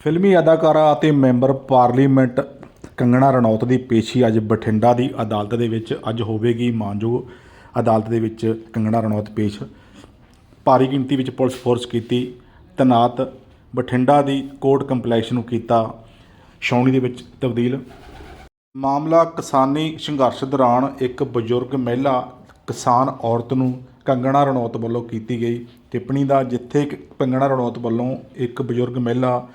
ਫਿਲਮੀ ਅਦਾਕਾਰਾ ਅਤੇ ਮੈਂਬਰ ਪਾਰਲੀਮੈਂਟ ਕੰਗਣਾ ਰਣੌਤ ਦੀ ਪੇਸ਼ੀ ਅੱਜ ਬਠਿੰਡਾ ਦੀ ਅਦਾਲਤ ਦੇ ਵਿੱਚ, ਅੱਜ ਹੋਵੇਗੀ ਮਾਨਯੋਗ ਅਦਾਲਤ ਦੇ ਵਿੱਚ ਕੰਗਣਾ ਰਣੌਤ ਪੇਸ਼। ਭਾਰੀ ਗਿਣਤੀ ਵਿੱਚ ਪੁਲਿਸ ਫੋਰਸ ਕੀਤੀ, ਤੈਨਾਤ ਬਠਿੰਡਾ ਦੀ ਕੋਰਟ ਕੰਪਲੈਕਸ ਨੂੰ ਕੀਤਾ ਛਾਉਣੀ ਦੇ ਵਿੱਚ ਤਬਦੀਲ। ਮਾਮਲਾ ਕਿਸਾਨੀ ਸੰਘਰਸ਼ ਦੌਰਾਨ ਇੱਕ ਬਜ਼ੁਰਗ ਮਹਿਲਾ, ਕਿਸਾਨ ਔਰਤ ਨੂੰ ਕੰਗਣਾ ਰਣੌਤ ਵੱਲੋਂ ਕੀਤੀ ਗਈ ਟਿੱਪਣੀ ਦਾ, ਜਿੱਥੇ ਕਿ ਕੰਗਣਾ ਰਣੌਤ ਵੱਲੋਂ ਇੱਕ ਬਜ਼ੁਰਗ ਮਹਿਲਾ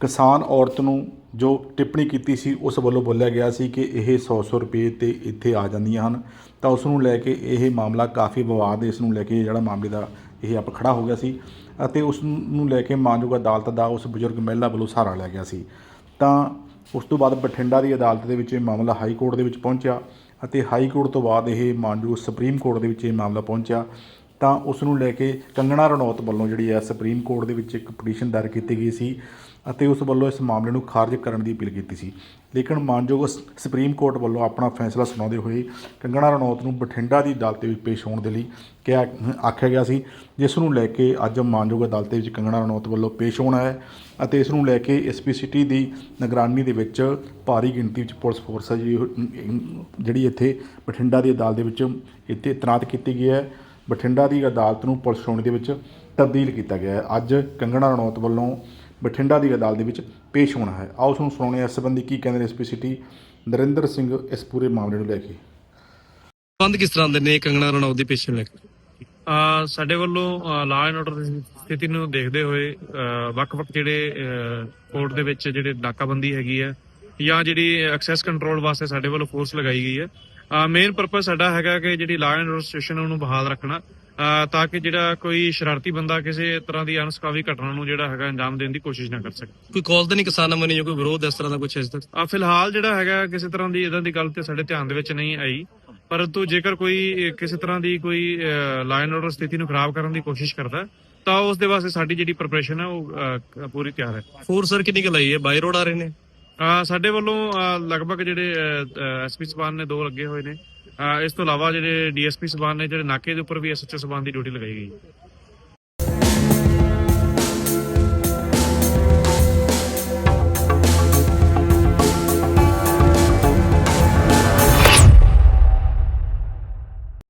ਕਿਸਾਨ ਔਰਤ ਨੂੰ ਜੋ ਟਿੱਪਣੀ ਕੀਤੀ ਸੀ, ਉਸ ਵੱਲੋਂ ਬੋਲਿਆ ਗਿਆ ਸੀ ਕਿ ਇਹ 100-100 ਰੁਪਏ ਤੇ ਇੱਥੇ ਆ ਜਾਂਦੀਆਂ ਹਨ। ਤਾਂ ਉਸ ਨੂੰ ਲੈ ਕੇ ਇਹ ਮਾਮਲਾ ਕਾਫੀ ਵਿਵਾਦ ਇਸ ਨੂੰ ਲੈ ਕੇ ਜਿਹੜਾ ਮਾਮਲੇ ਦਾ ਇਹ ਆਪ ਖੜਾ ਹੋ ਗਿਆ ਸੀ ਅਤੇ ਉਸ ਨੂੰ ਲੈ ਕੇ ਮਾਨਯੋਗ ਅਦਾਲਤ ਦਾ ਉਸ ਬਜ਼ੁਰਗ ਮਹਿਲਾ ਵੱਲੋਂ ਸਹਾਰਾ ਲਿਆ ਗਿਆ ਸੀ। ਤਾਂ ਉਸ ਤੋਂ ਬਾਅਦ ਬਠਿੰਡਾ ਦੀ ਅਦਾਲਤ ਦੇ ਵਿੱਚ ਇਹ ਮਾਮਲਾ ਹਾਈ ਕੋਰਟ ਦੇ ਵਿੱਚ ਪਹੁੰਚਿਆ ਅਤੇ ਹਾਈ ਕੋਰਟ ਤੋਂ ਬਾਅਦ ਇਹ ਮਾਨਯੋਗ ਸੁਪਰੀਮ ਕੋਰਟ ਦੇ ਵਿੱਚ ਇਹ ਮਾਮਲਾ ਪਹੁੰਚਿਆ। ਤਾਂ ਉਸ ਨੂੰ ਲੈ ਕੇ ਕੰਗਣਾ ਰਣੌਤ ਵੱਲੋਂ ਜਿਹੜੀ ਹੈ ਸੁਪਰੀਮ ਕੋਰਟ ਦੇ ਵਿੱਚ ਇੱਕ ਪਟੀਸ਼ਨ ਦਾਇਰ ਕੀਤੀ ਗਈ ਸੀ ਅਤੇ ਉਸ ਵੱਲੋਂ ਇਸ ਮਾਮਲੇ ਨੂੰ ਖਾਰਜ ਕਰਨ ਦੀ ਅਪੀਲ ਕੀਤੀ ਸੀ। ਲੇਕਿਨ ਮਾਨਯੋਗ ਸੁਪਰੀਮ ਕੋਰਟ ਵੱਲੋਂ ਆਪਣਾ ਫੈਸਲਾ ਸੁਣਾਉਂਦੇ ਹੋਏ ਕੰਗਣਾ ਰਣੌਤ ਨੂੰ ਬਠਿੰਡਾ ਦੀ ਅਦਾਲਤ ਵਿੱਚ ਪੇਸ਼ ਹੋਣ ਦੇ ਲਈ ਕਿਹਾ, ਆਖਿਆ ਗਿਆ ਸੀ, ਜਿਸ ਨੂੰ ਲੈ ਕੇ ਅੱਜ ਮਾਨਯੋਗ ਅਦਾਲਤ ਦੇ ਵਿੱਚ ਕੰਗਣਾ ਰਣੌਤ ਵੱਲੋਂ ਪੇਸ਼ ਹੋਣਾ ਹੈ ਅਤੇ ਇਸ ਨੂੰ ਲੈ ਕੇ ਐਸਪੀ ਸਿਟੀ ਦੀ ਨਿਗਰਾਨੀ ਦੇ ਵਿੱਚ ਭਾਰੀ ਗਿਣਤੀ ਵਿੱਚ ਪੁਲਿਸ ਫੋਰਸ ਹੈ ਜਿਹੜੀ ਇੱਥੇ ਬਠਿੰਡਾ ਦੀ ਅਦਾਲਤ ਦੇ ਵਿੱਚ ਇੱਥੇ ਤੈਨਾਤ ਕੀਤੀ ਗਈ ਹੈ। ਬਠਿੰਡਾ ਦੀ ਅਦਾਲਤ ਨੂੰ ਪੁਲਿਸ ਛਾਉਣੀ ਦੇ ਵਿੱਚ ਤਬਦੀਲ ਕੀਤਾ ਗਿਆ ਹੈ। ਅੱਜ ਕੰਗਣਾ ਰਣੌਤ ਵੱਲੋਂ ਬਠਿੰਡਾ ਦੀ ਅਦਾਲਤ ਦੇ ਵਿੱਚ ਪੇਸ਼ ਹੋਣਾ ਹੈ। ਆਓ ਤੁਹਾਨੂੰ ਸੁਣਾਉਂਦੇ ਹਾਂ ਇਸ ਸੰਬੰਧੀ ਕੀ ਕਹਿੰਦੇ ਨੇ ਐਸਪੀ ਸਿਟੀ ਨਰਿੰਦਰ ਸਿੰਘ ਇਸ ਪੂਰੇ ਮਾਮਲੇ ਨੂੰ ਲੈ ਕੇ। ਬੰਦ ਕਿਸ ਤਰ੍ਹਾਂ ਦੇ ਨੇ ਕੰਗਣਾ ਰਣੌਤ ਦੀ ਪੇਸ਼ੀ ਨੂੰ ਲੈ ਕੇ? ਸਾਡੇ ਵੱਲੋਂ ਲਾਅ ਐਂਡ ਆਰਡਰ ਦੀ ਸਥਿਤੀ ਨੂੰ ਦੇਖਦੇ ਹੋਏ ਵੱਖ-ਵੱਖ ਜਿਹੜੇ ਕੋਰਟ ਦੇ ਵਿੱਚ ਜਿਹੜੇ ਨਾਕਾਬੰਦੀ ਹੈਗੀ ਹੈ ਜਾਂ ਜਿਹੜੀ ਐਕਸੈਸ ਕੰਟਰੋਲ ਵਾਸਤੇ ਸਾਡੇ ਵੱਲੋਂ ਫੋਰਸ ਲਗਾਈ ਗਈ ਹੈ। ਮੇਨ ਪਰਪਸ ਸਾਡਾ ਹੈਗਾ ਕਿ ਜਿਹੜੀ ਲਾਅ ਐਂਡ ਆਰਡਰ ਸਿਚੁਏਸ਼ਨ ਉਹਨੂੰ ਬਹਾਲ ਰੱਖਣਾ। ਤਾਂ ਕਿ ਜਿਹੜਾ ਕੋਈ ਸ਼ਰਾਰਤੀ ਬੰਦਾ ਕਿਸੇ ਤਰ੍ਹਾਂ ਦੀ ਅਨਸਕਾਵੀ ਘਟਨਾ ਨੂੰ ਜਿਹੜਾ ਹੈਗਾ ਅੰਜਾਮ ਦੇਣ ਦੀ ਕੋਸ਼ਿਸ਼ ਨਾ ਕਰ ਸਕੇ। ਕੋਈ ਕਾਲ ਤਾਂ ਨਹੀਂ ਕਿਸਾਨਾਂ ਵੱਲੋਂ ਜਾਂ ਕੋਈ ਵਿਰੋਧ ਇਸ ਤਰ੍ਹਾਂ ਦਾ ਕੁਝ ਇਸ ਤੱਕ ਆ ਫਿਲਹਾਲ ਜਿਹੜਾ ਹੈਗਾ ਕਿਸੇ ਤਰ੍ਹਾਂ ਦੀ ਇਦਾਂ ਦੀ ਗੱਲ ਤੇ ਸਾਡੇ ਧਿਆਨ ਦੇ ਵਿੱਚ ਨਹੀਂ ਆਈ। ਪਰੰਤੂ ਜੇਕਰ ਕੋਈ ਕਿਸੇ ਤਰ੍ਹਾਂ ਦੀ ਕੋਈ ਲਾਈਨ ਆਰਡਰ ਸਥਿਤੀ ਨੂੰ ਖਰਾਬ ਕਰਨ ਦੀ ਕੋਸ਼ਿਸ਼ ਕਰਦਾ ਤਾਂ ਉਸ ਦੇ ਵਾਸਤੇ ਸਾਡੀ ਜਿਹੜੀ ਪ੍ਰਿਪਰੇਸ਼ਨ ਹੈ ਉਹ ਪੂਰੀ ਤਿਆਰ ਹੈ। ਸਰ ਕਿੰਨੀ ਕੁ ਲਾਈ ਹੈ? ਬਾਈ ਰੋਡ ਆ ਰਹੇ ਨੇ? ਸਾਡੇ ਵੱਲੋਂ ਲਗਭਗ ਜਿਹੜੇ ਐਸਪੀ ਸਬਾਨ ਨੇ ਦੋ ਲੱਗੇ ਹੋਏ ਨੇ। ਇਸ ਤੋਂ ਇਲਾਵਾ ਜਿਹੜੇ ਡੀਐਸਪੀ ਸਬਾਨ ਨੇ, ਜਿਹੜੇ ਨਾਕੇ ਦੇ ਉੱਪਰ ਵੀ ਐਸਐਚਓ ਸਬਾਨ ਦੀ ਡਿਊਟੀ ਲਗਾਈ ਗਈ।